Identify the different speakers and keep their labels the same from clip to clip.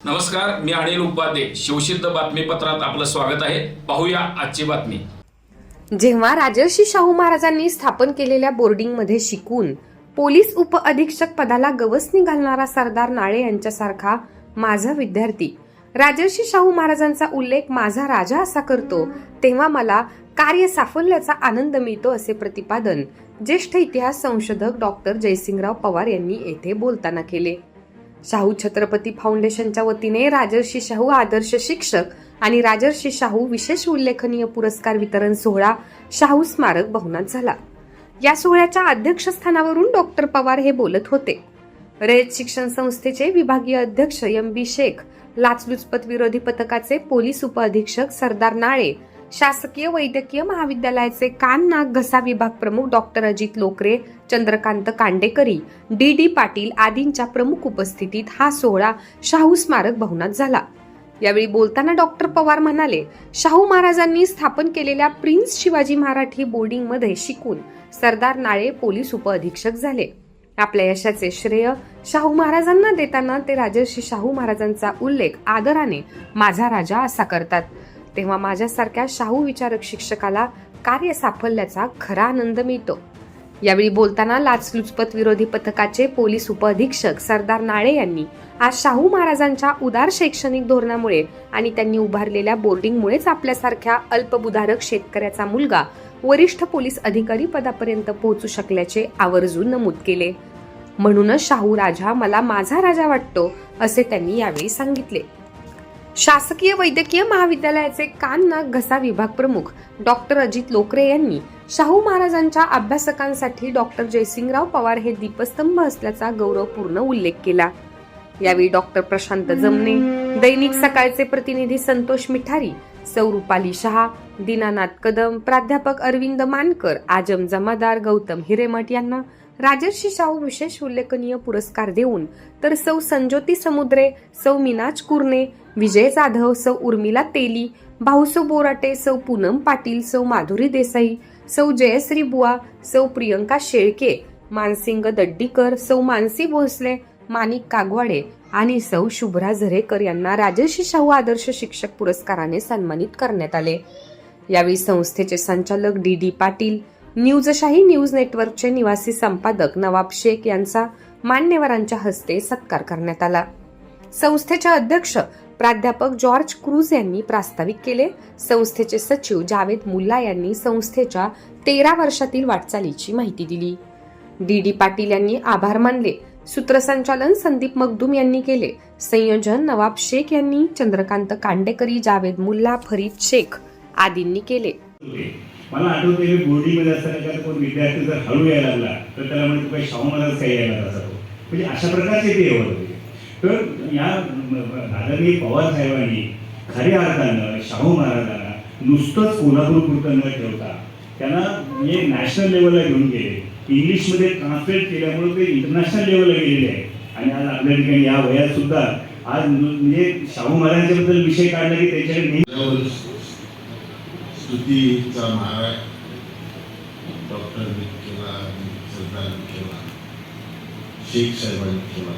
Speaker 1: नमस्कार मी अनिल उपाध्ये. शिवसिद्ध बातमीपत्रात आपलं स्वागत आहे. पाहूया आजची बातमी.
Speaker 2: जेव्हा राजर्षी शाहू महाराजांनी स्थापन केलेल्या बोर्डिंगमध्ये शिकून पोलीस उप अधीक्षक पदाला गवसणी घालणारा सरदार नाळे यांच्यासारखा माझा विद्यार्थी राजर्षी शाहू महाराजांचा उल्लेख माझा राजा असा करतो तेव्हा मला कार्य साफल्याचा आनंद मिळतो असे प्रतिपादन ज्येष्ठ इतिहास संशोधक डॉक्टर जयसिंगराव पवार यांनी येथे बोलताना केले. शाहू छत्रपती फाउंडेशनच्या वतीने राजर्षी शाहू आदर्श शिक्षक आणि राजर्षी शाहू विशेष उल्लेखनीय पुरस्कार वितरण सोहळा शाहू स्मारक भवनात झाला. या सोहळ्याच्या अध्यक्षस्थानावरून डॉक्टर पवार हे बोलत होते. रयत शिक्षण संस्थेचे विभागीय अध्यक्ष एम बी शेख लाचलुचपत विरोधी पथकाचे पोलीस उपअधीक्षक सरदार नाळे शासकीय वैद्यकीय महाविद्यालयाचे कान नाक घसा विभाग प्रमुख doctor Ajit Lokare Chandrakant Kandekari D D Patil आदींच्या प्रमुख उपस्थितीत हा सोहळा शाहू स्मारक भवनात झाला. यावेळी बोलताना डॉक्टर पवार म्हणाले शाहू महाराजांनी स्थापन केलेल्या प्रिन्स शिवाजी मराठी बोर्डिंगमध्ये शिकून सरदार नाळे पोलीस उपअधीक्षक झाले. आपल्या यशाचे श्रेय शाहू महाराजांना देताना ते राजर्षी शाहू महाराजांचा उल्लेख आदराने माझा राजा असा करतात. तेव्हा माझ्यासारख्या शाहू विचारक शिक्षकाला कार्य साफल्याचा खरा आनंद मिळतो. यावेळी बोलताना लाचलुचपत विरोधी पथकाचे पोलीस उपअधीक्षक सरदार नाळे यांनी आज शाहू महाराजांच्या उदार शैक्षणिक धोरणामुळे आणि त्यांनी उभारलेल्या बोर्डिंगमुळेच आपल्यासारख्या अल्पबुधारक शेतकऱ्याचा मुलगा वरिष्ठ पोलीस अधिकारी पदापर्यंत पोहोचू शकल्याचे आवर्जून नमूद केले. म्हणूनच शाहू राजा मला माझा राजा वाटतो असे त्यांनी यावेळी सांगितले. शासकीय वैद्यकीय महाविद्यालयाचे कान नाक घसा विभाग प्रमुख डॉक्टर अजित लोकरे यांनी शाहू महाराजांच्या अभ्यासकांसाठी डॉक्टर जयसिंगराव पवार हे दीपस्तंभ असल्याचा गौरवपूर्ण उल्लेख केला. यावेळी डॉक्टर प्रशांत जमने दैनिक सकाळचे प्रतिनिधी संतोष मिठारी सौ रुपाली शहा दीनानाथ कदम प्राध्यापक अरविंद मानकर आजम जमादार गौतम हिरेमठ यांना राजर्षी शाहू विशेष उल्लेखनीय पुरस्कार देऊन तर सौ संज्योती समुद्रे सौ मीनाज कुर्ने विजय जाधव सौ उर्मिला तेली भाऊसो बोराटे सौ पूनम पाटील सौ माधुरी देसाई सौ जयश्री बुवा सौ प्रियंका शेळके मानसिंग दड्डीकर सौ मानसी भोसले माणिक कागवाडे आणि सौ शुभ्रा झरेकर यांना राजर्षी शाहू आदर्श शिक्षक पुरस्काराने सन्मानित करण्यात आले. यावेळी संस्थेचे संचालक D D Patil Newsshahi news नेटवर्कचे निवासी संपादक नवाब शेख यांचा मान्यवरांच्या हस्ते सत्कार करण्यात आला. संस्थेचे अध्यक्ष प्राध्यापक जॉर्ज क्रूज यांनी प्रास्ताविक केले. संस्थेचे सचिव जावेद मुल्ला यांनी संस्थेच्या तेरा वर्षातील वाटचालीची माहिती दिली. डी डी पाटील यांनी आभार मानले. सूत्रसंचालन संदीप मगदूम यांनी केले. संयोजन नवाब शेख यांनी चंद्रकांत कांडेकरी जावेद मुल्ला फरीद शेख आदींनी केले.
Speaker 3: मला आठवते मी बोर्डिंगमध्ये असताना एखादा कोण विद्यार्थी जर हळू यायला लागला तर त्याला म्हणजे काही शाहू महाराज काही यायला लागला जातो म्हणजे अशा प्रकारचे ते होते. तर या दादानी पवार साहेबांनी खऱ्या अर्थानं शाहू महाराजांना नुसतंच कोल्हापूर पुरतं न ठेवता त्यांना म्हणजे नॅशनल लेवलला घेऊन गेले. इंग्लिशमध्ये ट्रान्सलेट केल्यामुळे ते इंटरनॅशनल लेवलला गेलेले आहे आणि आज आपल्या ठिकाणी या वयात सुद्धा आज म्हणजे शाहू महाराजांच्याबद्दल विषय काढला की त्याच्याकडे नेहमी
Speaker 4: स्तुतीचा मारा डॉक्टरनी केला सरदार केला शेख साहेबांनी केला.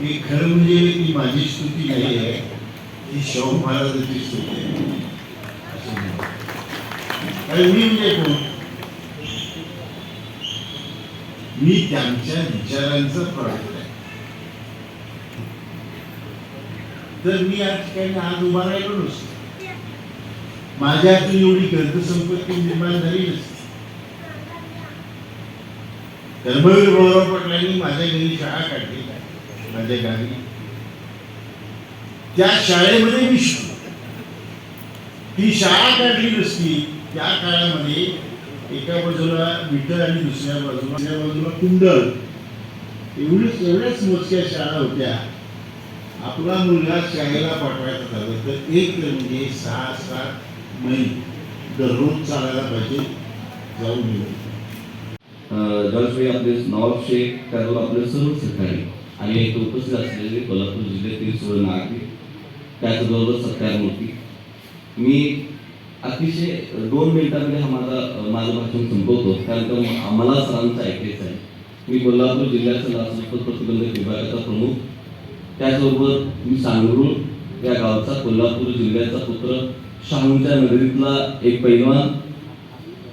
Speaker 4: हे खरं म्हणजे ती माझी स्तुती नाही आहे ही शाहू महाराजांची स्तुती आहे. आणि मी म्हणजे कोण? मी त्यांच्या विचारांचं प्रॉडक्ट आहे तर मी या ठिकाणी आज उभा राहिलो नसतो. माझ्या हातून एवढी ग्रंथसंपत्ती निर्माण झाली नसते. कर्मवीर भाऊराव पटलांनी माझ्या घरी शाळा काढली. माझ्या गावी. त्या शाळेमध्ये मी शिकलो. ती शाळा काढली नसती त्या काळामध्ये एका बाजूला विठ्ठल आणि दुसऱ्या बाजूला दुसऱ्या बाजूला कुंडल. एवढीच एवढ्याच मोजक्या शाळा होत्या. आपला मुलगा शाळेला पाठवायचा झालं तर एक म्हणजे सहा सात मैल दररोज चालायला पाहिजे जाऊन येऊ
Speaker 5: ज्यावेळी आपले नवाब शेख त्याचबरोबर आपले सर्व सहकारी आणि एक उपस्थित असलेले कोल्हापूर जिल्ह्यातील सुवर्ण नागरिक त्याचबरोबर सत्कारमूर्ती मी अतिशय दोन मिनिटांमध्ये हा माझा माझं भाषण संपवतो. कारण का मला सरांचं ऐकायचं आहे. मी कोल्हापूर जिल्ह्याचा लाचलुचपत प्रतिबंधक विभागाचा प्रमुख. त्याचबरोबर मी सांगरूळ या गावचा कोल्हापूर जिल्ह्याचा पुत्र. शाहूंच्या नगरीतला एक पैलवान.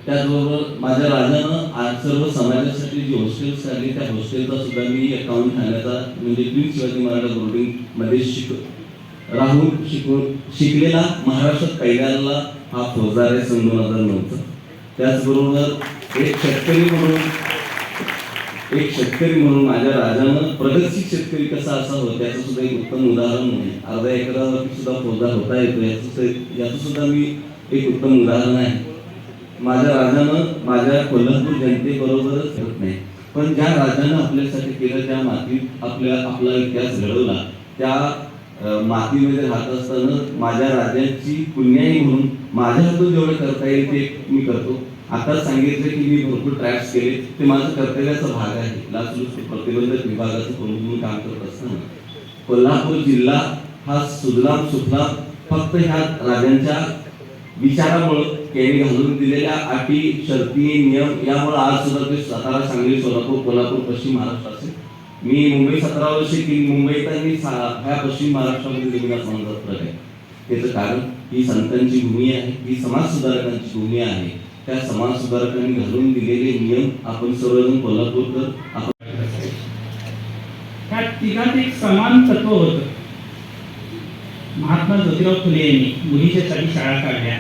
Speaker 5: त्याचबरोबर माझ्या राजानं आज सर्व समाजासाठी जी हॉस्टेल्स काढली त्या हॉस्टेलचा सुद्धा मी अकाउंट ठाण्याचा म्हणजे क्वीन शिवाजी महाराज बोर्डिंगमध्ये शिक राहून शिकून शिकलेला महाराष्ट्रात कैद्याला हा फौजदार आहे सन दोन हजार नऊचा त्याचबरोबर एक शेतकरी म्हणून एक शेतकरी म्हणून माझ्या राजानं प्रगतशील शेतकरी कसा असावं त्याचं सुद्धा एक उत्तम उदाहरण आहे अर्धा एकरावरती सुद्धा फौजदार होता येतो याचं याचं सुद्धा मी एक उत्तम उदाहरण आहे. माझ्या राजानं माझ्या कोल्हापूर जनतेबरोबरच करत नाही. पण ज्या राजानं आपल्यासाठी केलं त्या मातीत आपल्या आपला इतिहास घडवला. त्या मातीमध्ये राहत असताना माझ्या राजाची पुण्याई म्हणून माझ्या हातून जेवढं करता येईल ते मी करतो. आता सांगितलं की मी भरपूर ट्रॅप्स केले. ते माझं कर्तव्याचा भाग आहे. लाचलुचपत प्रतिबंधक विभागाचं प्रमुख म्हणून काम करत असताना कोल्हापूर जिल्हा हा सुजलाम सुफलाम फक्त ह्या राजांच्या विचारामुळं त्यांनी घालून दिलेल्या अटी शर्ती नियम यामुळे आज सुद्धा ते सातारा सांगली सोलापूर कोल्हापूर पश्चिम महाराष्ट्र असेल मी मुंबई सतरा वर्ष केली. मुंबईत आणि सा- ह्या पश्चिम महाराष्ट्रामध्ये लिहिला समाजात आहे त्याचं कारण? ही संतांची भूमी आहे ही समाज सुधारकांची भूमी आहे. त्या समाज सुधारकांनी घालून दिलेले नियम आपण सर्वजण कोल्हापूरकर आपण
Speaker 6: त्या तिघात एक समान तत्व होत. महात्मा ज्योतिराव फुले यांनी मुलींच्यासाठी शाळा काढल्या.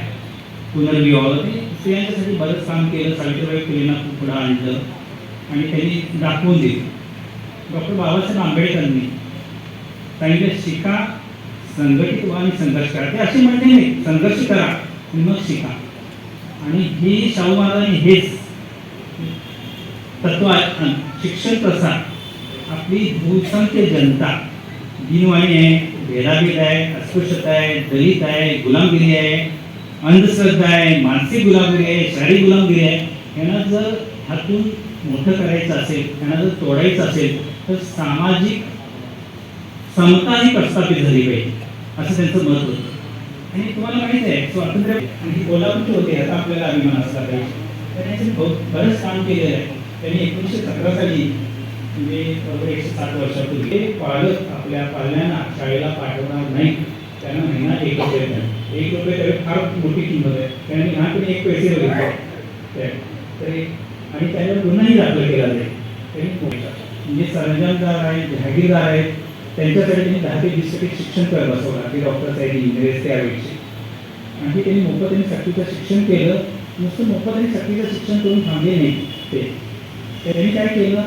Speaker 6: पुनर्विवाह. ते स्त्रियांच्यासाठी बरंच काम केलं. सावित्रीबाई फुलेंना खूप आणलं आणि त्यांनी दाखवून दिलं. डॉक्टर बाबासाहेब आंबेडकरांनी सांगितलं शिका संघटित व्हा आणि संघर्ष करा. ते असे म्हणते नाही. संघर्ष करा आणि मग शिका. आणि हे शाहू महाराजांनी हेच तत्व आहे. शिक्षण प्रसार. आपली बहुसंख्य जनता दिनवाणी आहे भेदाभेद आहे अस्पृश्यता आहे दलित आहे गुलामगिरी आहे अंधश्रद्धा आहे मानसिक गुलामगिरी आहे शारीरिक गुलामगिरी आहे. यांना जर हातून मोठं करायचं असेल त्यांना जर तोडायचं असेल तर सामाजिक समता ही प्रस्थापित झाली पाहिजे. असं त्यांचं मत होतं. आणि तुम्हाला माहीत आहे स्वातंत्र्य आणि कोल्हापूरचे होते याचा आपल्याला अभिमान असला पाहिजे. त्यांनी बरंच काम केलेलं आहे. त्यांनी एकोणीसशे सतरा साली म्हणजे बरोबर एकशे सात वर्षापूर्वी ते पालक आपल्या पाल्यांना शाळेला पाठवणार नाही. त्यांना महिना एक रुपये द्या. एक रुपये तरी फार मोठी किंमत आहे. त्यांनी लहानपणी एक पैसे बघितले तरी आणि त्यांना गुन्हाही दाखल केला जाईल त्यांनी म्हणजे सरंजामदार आहे जहागीरदार आहेत त्यांच्यासाठी त्यांनी दहा ते वीस टक्के शिक्षण करत बसवलं. ते डॉक्टर आहेत इंजिनियर त्यावेळेचे आणखी त्यांनी मोफत आणि सक्तीचं शिक्षण केलं. नुसतं मोफत आणि सक्तीचं शिक्षण करून थांबले नाही ते. त्यांनी काय केलं?